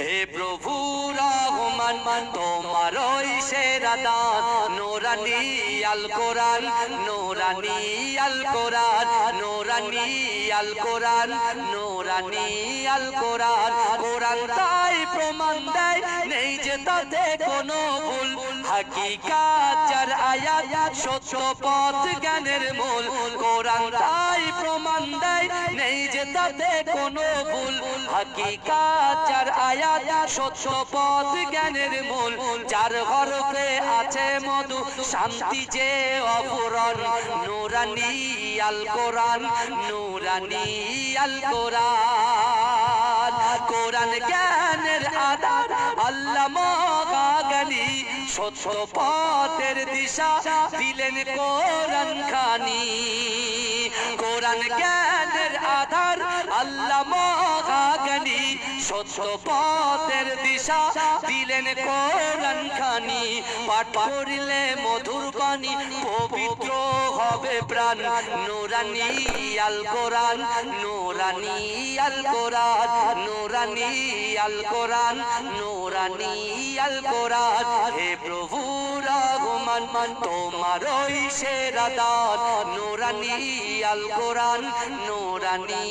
হে প্রভু রহমান, তোমার ওই সেরা নোরানি আল কোরআন, নোরানি আল কোরআন, নোরানি আল কোরআন, নোরানি আল কোরআন। কোরআন তাই প্রমাণ দেয় যে তাতে কোনো ভুল। হাকিকাত, যার আয়াত সত্য পথ জ্ঞানের মূল। কোরআন তাই প্রমাণ দেয় নেই যে তাতে কোনো ভুল। হাকিকাত আয়াত সত্য পথ জ্ঞানের মূল। হরফে আছে মধু, শান্তি যে অপূরণ। নুরানি আল কোরআন, নুরানি আল কোরআন। কোরআন জ্ঞানের সত্য পথের দিশা দিলেন কোরআন খানি কোরআন জ্ঞানের আধার আল্লাহ মহাগানি, সত্য পথের দিশা দিলেন কোরআন খানি। পাঠ করিলে মধুর বাণী, পবিত্র হবে প্রাণ। নোরানি আল কোরআন, নোরানি আল কোরআন, নোরানি আল কোরআন, নোরানি আল কোরআন। হে প্রভু রহমান তোমার সেরা দান, নোরানি আল কোরআন, নোরানি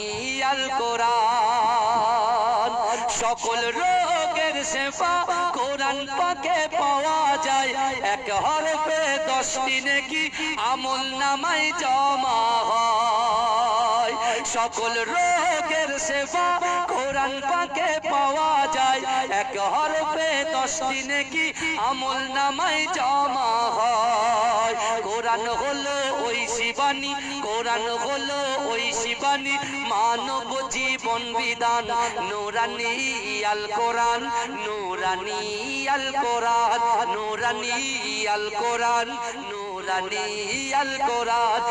আল কোরআন। সকল রোগের সেবা কোরআন পাকে পাওয়া যায়। এক হরফে দশটি নেকি আমল নামাই জমা হয়? সকল রোগের সেবা কোরআন পাকে পাওয়া যায়। এক হরফে দশটি নাকি আমল নামাই জমা হয়। কোরআন হলো ওই শিবানী, কোরআন হলো ওই শিবানী, মানব জীবন বিধান। নুরানি আল কোরআন, নুরানি আল কোরআন, নুরানি আল কোরআন, নুরানি আল কোরআন।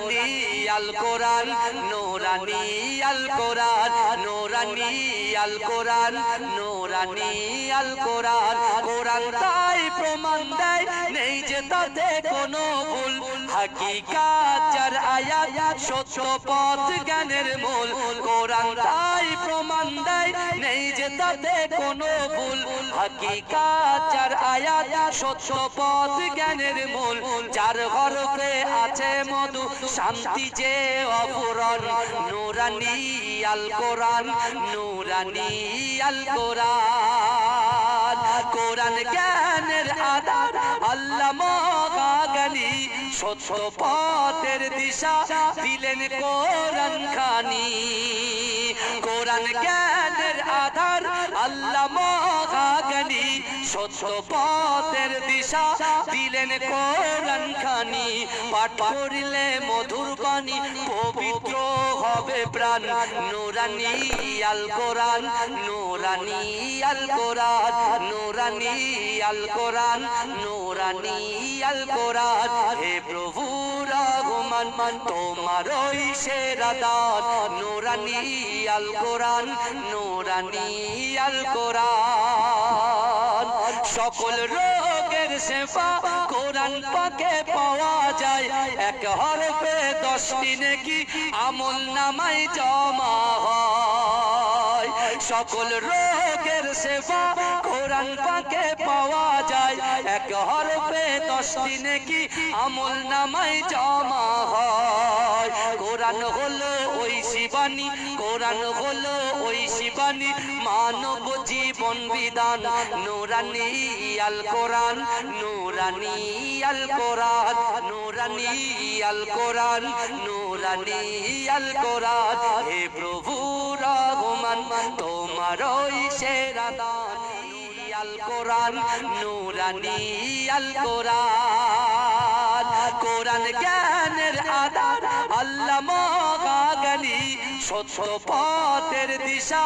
নুরানি আল কোরআন নোরানি আল কোরআন নোরানি আল কোরআন নোরানি আল কোরআন কোরআন তাই প্রমাণ দেয় নেই যে তাতে কোনো ভুল। হাকিকাত যার আয়াত সত্য পথ জ্ঞানের মূল। কোরআন তাই প্রমাণ দেয় নেই যে তাতে কোনো ভুল। হাকিকাত যার আয়াত সত্য পথ জ্ঞানের মূল। যার হরফে আছে মধু শান্তি যে অপূরণ। নুরানি আল কোরআন। নুরানি আল কোরআন। কোরআন। জ্ঞানের আধার আল্লাহ মহাগানি সত্য পথের দিশা দিলেন কোরআন খানি। কোরআন জ্ঞানের আধার আল্লাহ মহাগানি সত্য পথের দিশা দিলেন কোরআন খানি, পাঠ করিলে মধুর বাণী, পবিত্র হবে প্রাণ। নুরানি আল কোরআন, নুরানি আল কোরআন, নুরানি আল কোরআন, নুরানি আল কোরআন। হে প্রভু রহমান তোমার ওই সেরা দান। নুরানি আল কোরআন, নুরানি আল কোরআন। সকল রোগের সেবা কোরআন পাকে পাওয়া যায়। এক হরফে দশটি নাকি আমল নামাই জমা হয়। সকল রোগের সেবা কোরআন পাকে পাওয়া যায়। এক হরফে দশটি নাকি আমল নামাই জমা হয়। কোরআন হলো ওই শিবানী। কোরআন হলো ওই শিবানী। মানব জীবন বিধান। নুরানি আল কোরআন। নুরানি আল কোরআন। নুরানি আল কোরআন। নুরানি আল কোরআন। হে প্রভু রহমান, তোমার ওই সেরা দান। আল কোরআন, নুরানি আল কোরআন। কোরআন জ্ঞানের আধার। আল্লাহ সত্য পথের দিশা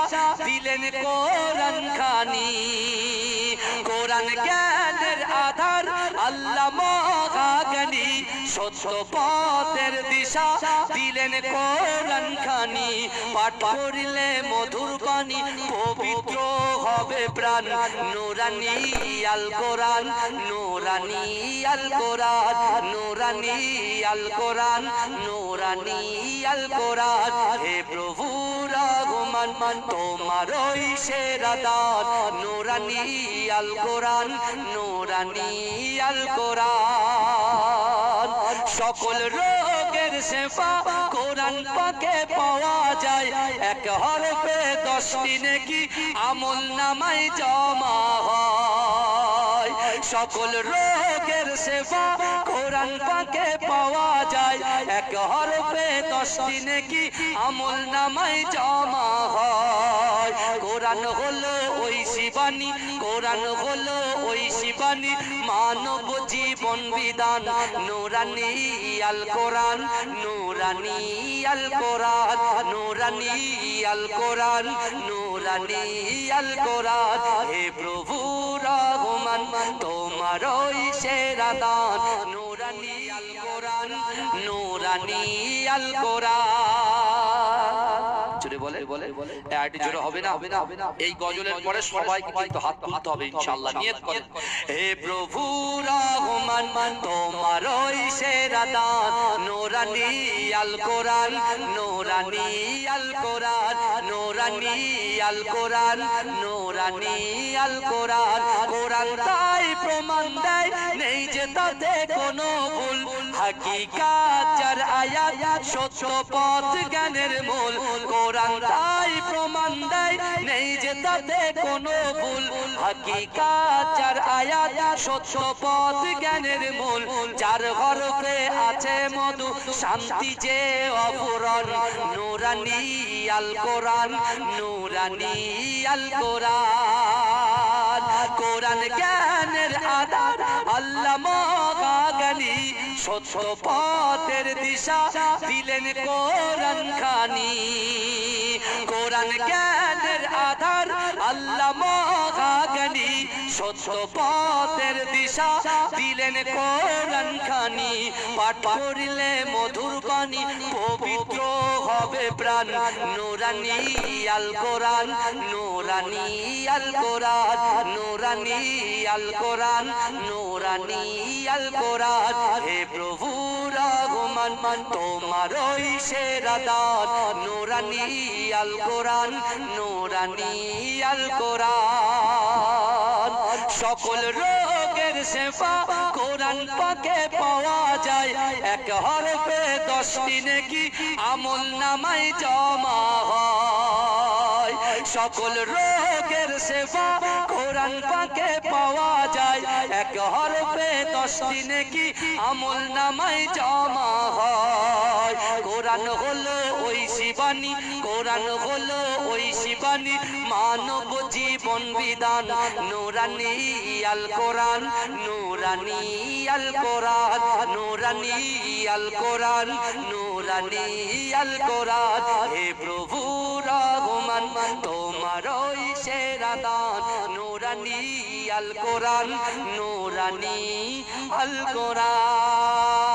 দিলেন কোরআন খানি। কোরআন জ্ঞানের আধার আল্লাহ মহাগানি পথের দিশা দিলেন কোরআন খানি, পাঠ করিলে মধুর বাণী, পবিত্র হবে প্রাণ। নোরানি আল কোরআন, নোরানি আল কোরআন, নোরানি আল কোরআন, নোরানি আল কোরআন। হে প্রভু রহমান তোমার ওই সেরা দান। নোরানি আল কোরআন, নোরানি আল কোরআন। সকল রোগের সেবা কোরআন পাকে পাওয়া যায়। এক হরফে দশটি কি আমল নামাই জমা? সকল রোগের সেবা কোরআন পাকে পাওয়া যায়। এক হরফে দশটি নাকি আমল নামাই জমা হয়। কোরআন হলো ওই শিবানী, কোরআন হলো ওই শিবানী, মানব জীবন বিধান। নুরানি আল কোরআন, নুরানি আল কোরআন, নুরানি আল কোরআন, নুরানি আল কোরআন। হে প্রভু রহমান তোমার ওই সেরা দান, নোরানি আল কোরআন নোরানি আল কোরআন বলে এই গজলের পরে হাত হবে, ইনশাআল্লাহ। নিয়ত হে প্রভু রহমান তোমার ওই সেরা দান। নোরানি আল কোরআন, নোরানি আল কোরআন, নোরানি আল কোরআন, নোরানি আল কোরআন। কোরআন তাই প্রমাণ যে তাতে কোনো ভুল। আয়াত সত্য পথ জ্ঞানের মূল। কোরআন তাই প্রমাণ দেয়, নেই যে তাতে কোনো ভুল। আয়াত সত্য পথ জ্ঞানের মূল। হরফে আছে মধু, শান্তি যে অপূরণ। নুরানি আল কোরআন, নুরানি আল কোরআন। কোরআন জ্ঞানের আধার আল্লাহ মহাগানি সত্য পথের দিশা দিলেন কোরআন খানি। কোরআন জ্ঞানের আধার, আল্লাহ মহাগানি সত্য পথের দিশা দিলেন কোরআন খানি। পাঠ করিলে মধুর বাণী পবিত্র হবে প্রাণ। নুরানি আল কোরআন, নুরানি আল কোরআন, নুরানি আল কোরআন, নুরানি আল কোরআন। হে প্রভু রহমান তোমার ওই সেরা দান। আল কোরআন আল কোরআন। সকল রোগের সেবা কোরআন পাকে পাওয়া যায়। এক হরফে দশটি নাকি আমল নামাই জমা। সকল রোগের সেবা কোরআন পাকে পাওয়া যায়। এক হরফে দশটি নাকি আমল নামাই জমা হয়। কোরআন হলো ওই শিবানী, কোরআন হলো ওই শিবানী, মানব জীবন বিধান। নুরানি আল কোরআন, নুরানি আল কোরআন, নুরানি আল কোরআন, নুরানি আল কোরআন। হে প্রভু রহমান তোমার ওই সেরা দান। নোরানি আল কোরআন নোরানি আল কোরআন